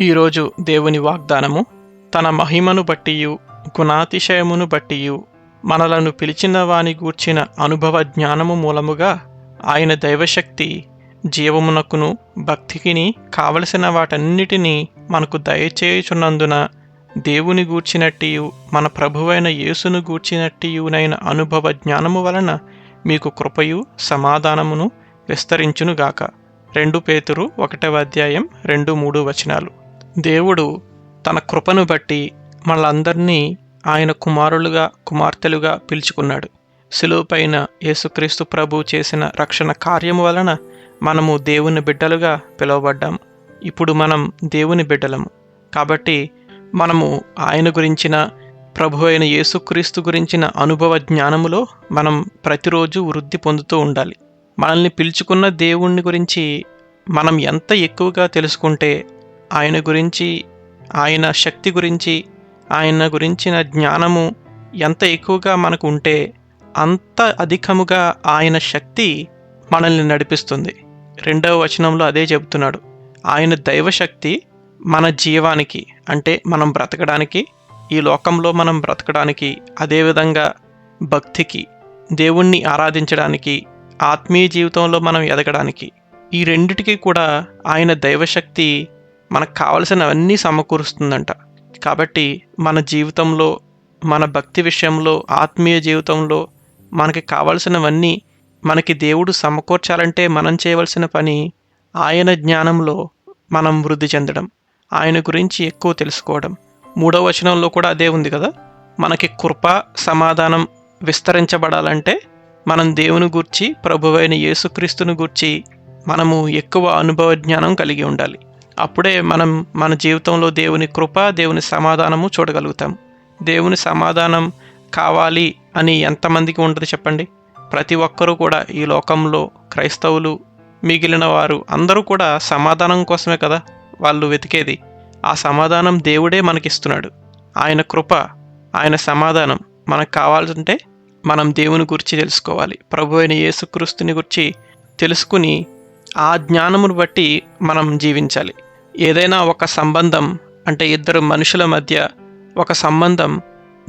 ఈరోజు దేవుని వాగ్దానము తన మహిమను బట్టియు గుణాతిశయమును బట్టియు మనలను పిలిచిన వాని గూర్చిన అనుభవ జ్ఞానము మూలముగా ఆయన దైవశక్తి జీవమునకును భక్తికిని కావలసిన వాటన్నిటినీ మనకు దయచేయుచున్నందున దేవుని గూర్చినట్టియు మన ప్రభువైన యేసును గూర్చినట్టియునైన అనుభవ జ్ఞానము వలన మీకు కృపయు సమాధానమును విస్తరించునుగాక. రెండు పేతురు ఒకటవ అధ్యాయం రెండు మూడు వచనాలు. దేవుడు తన కృపను బట్టి మనలందరినీ ఆయన కుమారులుగా కుమార్తెలుగా పిలుచుకున్నాడు. శిలువపైన యేసుక్రీస్తు ప్రభు చేసిన రక్షణ కార్యము వలన మనము దేవుని బిడ్డలుగా పిలువబడ్డాం. ఇప్పుడు మనం దేవుని బిడ్డలము. కాబట్టి మనము ఆయన గురించిన ప్రభు అయిన యేసుక్రీస్తు గురించిన అనుభవ జ్ఞానములో మనం ప్రతిరోజు వృద్ధి పొందుతూ ఉండాలి. మనల్ని పిలుచుకున్న దేవుణ్ణి గురించి మనం ఎంత ఎక్కువగా తెలుసుకుంటే ఆయన గురించి ఆయన శక్తి గురించి ఆయన గురించిన జ్ఞానము ఎంత ఎక్కువగా మనకు ఉంటే అంత అధికముగా ఆయన శక్తి మనల్ని నడిపిస్తుంది. రెండవ వచనంలో అదే చెబుతున్నాడు. ఆయన దైవశక్తి మన జీవానికి అంటే మనం బ్రతకడానికి ఈ లోకంలో మనం బ్రతకడానికి అదేవిధంగా భక్తికి దేవుణ్ణి ఆరాధించడానికి ఆత్మీయ జీవితంలో మనం ఎదగడానికి ఈ రెండిటికి కూడా ఆయన దైవశక్తి మనకు కావలసినవన్నీ సమకూరుస్తుందంట. కాబట్టి మన జీవితంలో మన భక్తి విషయంలో ఆత్మీయ జీవితంలో మనకి కావలసినవన్నీ మనకి దేవుడు సమకూర్చాలంటే మనం చేయవలసిన పని ఆయన జ్ఞానంలో మనం వృద్ధి చెందడం ఆయన గురించి ఎక్కువ తెలుసుకోవడం. మూడవ వచనంలో కూడా అదే ఉంది కదా? మనకి కృప సమాధానం విస్తరించబడాలంటే మనం దేవుని గూర్చి ప్రభువైన యేసుక్రీస్తుని గూర్చి మనము ఎక్కువ అనుభవ జ్ఞానం కలిగి ఉండాలి. అప్పుడే మనం మన జీవితంలో దేవుని కృప దేవుని సమాధానము చూడగలుగుతాం. దేవుని సమాధానం కావాలి అని ఎంతమందికి ఉంటుంది చెప్పండి? ప్రతి ఒక్కరూ కూడా ఈ లోకంలో క్రైస్తవులు మిగిలిన వారు అందరూ కూడా సమాధానం కోసమే కదా వాళ్ళు వెతికేది. ఆ సమాధానం దేవుడే మనకిస్తున్నాడు. ఆయన కృప ఆయన సమాధానం మనకు కావాలంటే మనం దేవుని గురించి తెలుసుకోవాలి. ప్రభు అయిన యేసుక్రీస్తుని గురించి తెలుసుకుని ఆ జ్ఞానమును బట్టి మనం జీవించాలి. ఏదైనా ఒక సంబంధం అంటే ఇద్దరు మనుషుల మధ్య ఒక సంబంధం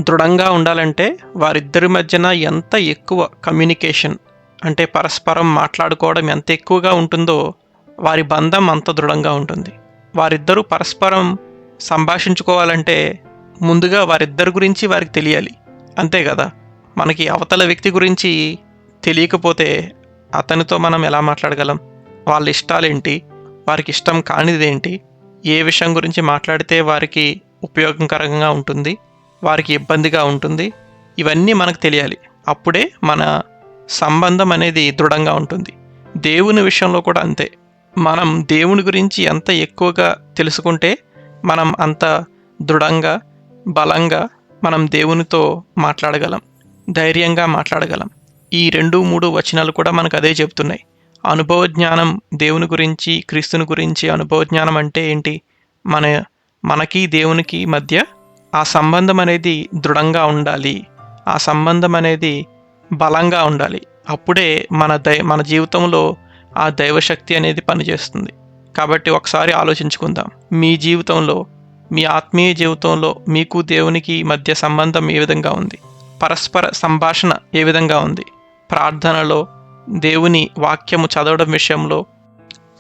దృఢంగా ఉండాలంటే వారిద్దరి మధ్యన ఎంత ఎక్కువ కమ్యూనికేషన్ అంటే పరస్పరం మాట్లాడుకోవడం ఎంత ఎక్కువగా ఉంటుందో వారి బంధం అంత దృఢంగా ఉంటుంది. వారిద్దరూ పరస్పరం సంభాషించుకోవాలంటే ముందుగా వారిద్దరి గురించి వారికి తెలియాలి. అంతే కదా? మనకి అవతల వ్యక్తి గురించి తెలియకపోతే అతనితో మనం ఎలా మాట్లాడగలం? వాళ్ళ ఇష్టాలేంటి? వారికి ఇష్టం కానిదేంటి? ఏ విషయం గురించి మాట్లాడితే వారికి ఉపయోగకరంగా ఉంటుంది? వారికి ఇబ్బందిగా ఉంటుంది? ఇవన్నీ మనకు తెలియాలి. అప్పుడే మన సంబంధం అనేది దృఢంగా ఉంటుంది. దేవుని విషయంలో కూడా అంతే. మనం దేవుని గురించి ఎంత ఎక్కువగా తెలుసుకుంటే మనం అంత దృఢంగా బలంగా మనం దేవునితో మాట్లాడగలం. ధైర్యంగా మాట్లాడగలం. ఈ రెండు మూడు వచనాలు కూడా మనకు అదే చెబుతున్నాయి. అనుభవ జ్ఞానం దేవుని గురించి క్రీస్తుని గురించి అనుభవ జ్ఞానం అంటే ఏంటి? మన మనకి దేవునికి మధ్య ఆ సంబంధం అనేది దృఢంగా ఉండాలి. ఆ సంబంధం అనేది బలంగా ఉండాలి. అప్పుడే మన దై మన జీవితంలో ఆ దైవశక్తి అనేది పనిచేస్తుంది. కాబట్టి ఒకసారి ఆలోచించుకుందాం. మీ జీవితంలో మీ ఆత్మీయ జీవితంలో మీకు దేవునికి మధ్య సంబంధం ఏ విధంగా ఉంది? పరస్పర సంభాషణ ఏ విధంగా ఉంది? ప్రార్థనలో దేవుని వాక్యము చదవడం విషయంలో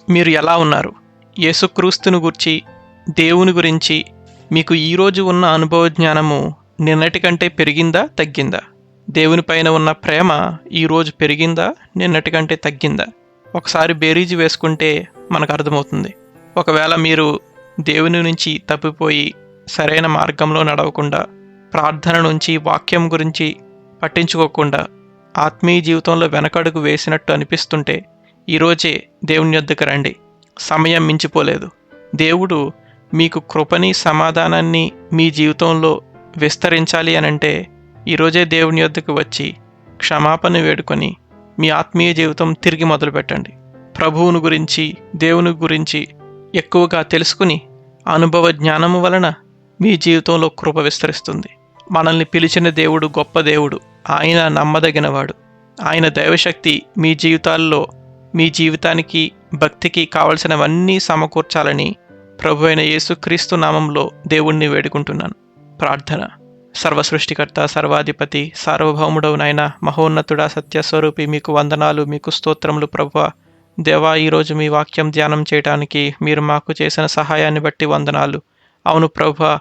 మీరు ఎలా ఉన్నారు? యేసుక్రీస్తుని గురించి దేవుని గురించి మీకు ఈరోజు ఉన్న అనుభవ జ్ఞానము నిన్నటి కంటే పెరిగిందా తగ్గిందా? దేవుని పైన ఉన్న ప్రేమ ఈరోజు పెరిగిందా నిన్నటి కంటే తగ్గిందా? ఒకసారి బేరీజు వేసుకుంటే మనకు అర్థమవుతుంది. ఒకవేళ మీరు దేవుని నుంచి తప్పిపోయి సరైన మార్గంలో నడవకుండా ప్రార్థన నుంచి వాక్యం గురించి పట్టించుకోకుండా ఆత్మీయ జీవితంలో వెనకడుగు వేసినట్టు అనిపిస్తుంటే ఈరోజే దేవుని యొద్దకు రండి. సమయం మించిపోలేదు. దేవుడు మీకు కృపని సమాధానాన్ని మీ జీవితంలో విస్తరించాలి అని అంటే ఈరోజే దేవుని యొద్దకు వచ్చి క్షమాపణ వేడుకొని మీ ఆత్మీయ జీవితం తిరిగి మొదలుపెట్టండి. ప్రభువుని గురించి దేవుని గురించి ఎక్కువగా తెలుసుకుని అనుభవ జ్ఞానము వలన మీ జీవితంలో కృప విస్తరిస్తుంది. మనల్ని పిలిచిన దేవుడు గొప్ప దేవుడు. ఆయన నమ్మదగినవాడు. ఆయన దైవశక్తి మీ జీవితాల్లో మీ జీవితానికి భక్తికి కావలసినవన్నీ సమకూర్చాలని ప్రభు అయిన యేసుక్రీస్తు నామంలో దేవుణ్ణి వేడుకుంటున్నాను. ప్రార్థన. సర్వసృష్టికర్త సర్వాధిపతి సార్వభౌముడవు నాయన మహోన్నతుడా సత్యస్వరూపి మీకు వందనాలు మీకు స్తోత్రములు ప్రభు. దేవా ఈరోజు మీ వాక్యం ధ్యానం చేయడానికి మీరు మాకు చేసిన సహాయాన్ని బట్టి వందనాలు. అవును ప్రభు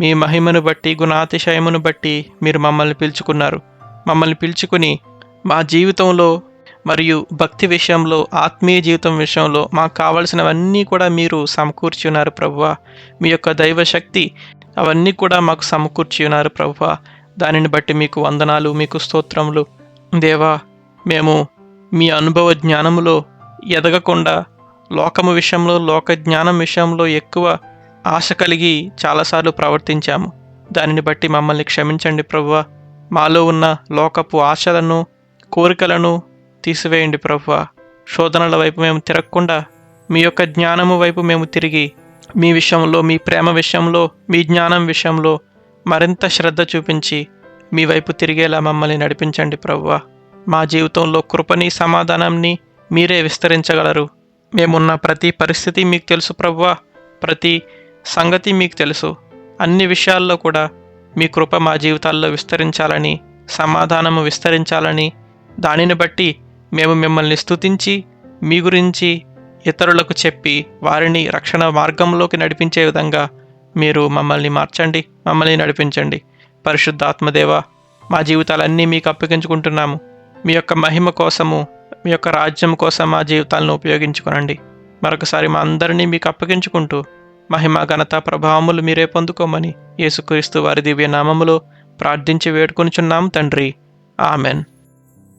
మీ మహిమను బట్టి గుణాతిశయమును బట్టి మీరు మమ్మల్ని పిలుచుకున్నారు. మమ్మల్ని పిలుచుకుని మా జీవితంలో మరియు భక్తి విషయంలో ఆత్మీయ జీవితం విషయంలో మాకు కావలసినవన్నీ కూడా మీరు సమకూర్చి ఉన్నారు ప్రభువ. మీ యొక్క దైవశక్తి అవన్నీ కూడా మాకు సమకూర్చి ఉన్నారు ప్రభువ. దానిని బట్టి మీకు వందనాలు మీకు స్తోత్రములు. దేవా మేము మీ అనుభవ జ్ఞానములో ఎదగకుండా లోకము విషయంలో లోక జ్ఞానం విషయంలో ఎక్కువ ఆశ కలిగి చాలాసార్లు ప్రవర్తించాము. దానిని బట్టి మమ్మల్ని క్షమించండి ప్రభువా. మాలో ఉన్న లోకపు ఆశలను కోరికలను తీసివేయండి ప్రభువ. శోధనల వైపు మేము తిరగకుండా మీ యొక్క జ్ఞానము వైపు మేము తిరిగి మీ విషయంలో మీ ప్రేమ విషయంలో మీ జ్ఞానం విషయంలో మరింత శ్రద్ధ చూపించి మీ వైపు తిరిగేలా మమ్మల్ని నడిపించండి ప్రభువ. మా జీవితంలో కృపని సమాధానాన్ని మీరే విస్తరించగలరు. మేమున్న ప్రతి పరిస్థితి మీకు తెలుసు ప్రభువ. ప్రతి సంగతి మీకు తెలుసు. అన్ని విషయాల్లో కూడా మీ కృప మా జీవితాల్లో విస్తరించాలని సమాధానము విస్తరించాలని దానిని బట్టి మేము మిమ్మల్ని స్తుతించి మీ గురించి ఇతరులకు చెప్పి వారిని రక్షణ మార్గంలోకి నడిపించే విధంగా మీరు మమ్మల్ని మార్చండి మమ్మల్ని నడిపించండి. పరిశుద్ధాత్మదేవ మా జీవితాలన్నీ మీకు అప్పగించుకుంటున్నాము. మీ యొక్క మహిమ కోసము మీ యొక్క రాజ్యం కోసం మా జీవితాలను ఉపయోగించుకోనండి. మరొకసారి మా అందరినీ మీకు అప్పగించుకుంటూ మహిమ ఘనత ప్రభావములు మీరే పొందుకోమని యేసుక్రీస్తు వారి దివ్య నామములో ప్రార్థించి వేడుకొనిచున్నాం తండ్రి. ఆమెన్.